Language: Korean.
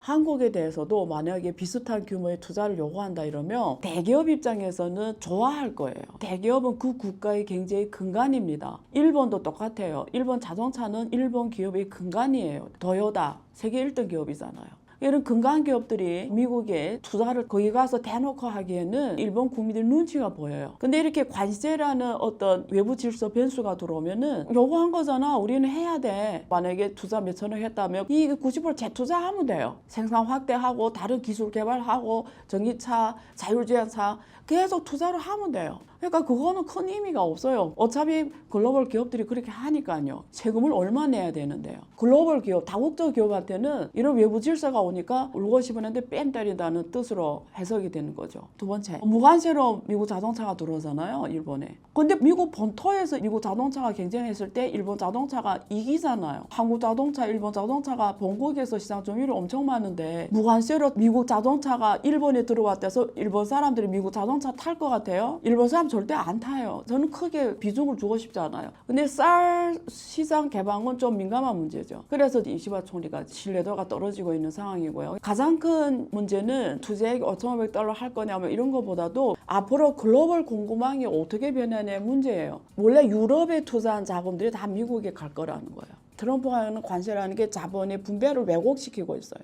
한국에 대해서도 만약에 비슷한 규모의 투자를 요구한다 이러면 대기업 입장에서는 좋아할 거예요. 대기업은 그 국가의 경제의 근간입니다. 일본도 똑같아요. 일본 자동차는 일본 기업의 근간이에요. 도요다 세계 1등 기업이잖아요. 이런 근간 기업들이 미국에 투자를 거기 가서 대놓고 하기에는 일본 국민들 눈치가 보여요. 근데 이렇게 관세라는 어떤 외부 질서 변수가 들어오면은 요구한 거잖아. 우리는 해야 돼. 만약에 투자 몇천억 했다면 이게 90% 재투자하면 돼요. 생산 확대하고 다른 기술 개발하고 전기차, 자율주행차 계속 투자를 하면 돼요. 그러니까 그거는 큰 의미가 없어요. 어차피 글로벌 기업들이 그렇게 하니까요. 세금을 얼마 내야 되는데요. 글로벌 기업, 다국적 기업한테는 이런 외부 질서가 오니까 울고 싶었는데 뺨 때린다는 뜻으로 해석이 되는 거죠. 두 번째, 무관세로 미국 자동차가 들어오잖아요. 일본에. 근데 미국 본토에서 미국 자동차가 경쟁했을 때 일본 자동차가 이기잖아요. 한국 자동차, 일본 자동차가 본국에서 시장 점유율이 엄청 많은데 무관세로 미국 자동차가 일본에 들어왔대서 일본 사람들이 미국 자동차 탈 것 같아요? 일본 사람 절대 안 타요. 저는 크게 비중을 주고 싶지 않아요. 근데 쌀 시장 개방은 좀 민감한 문제죠. 그래서 이시바 총리가 신뢰도가 떨어지고 있는 상황이고요. 가장 큰 문제는 투자액 5,500달러 할 거냐면 이런 것보다도 앞으로 글로벌 공급망이 어떻게 변하냐의 문제예요. 원래 유럽에 투자한 자금들이 다 미국에 갈 거라는 거예요. 트럼프가 하는 관세라는 게 자본의 분배를 왜곡시키고 있어요.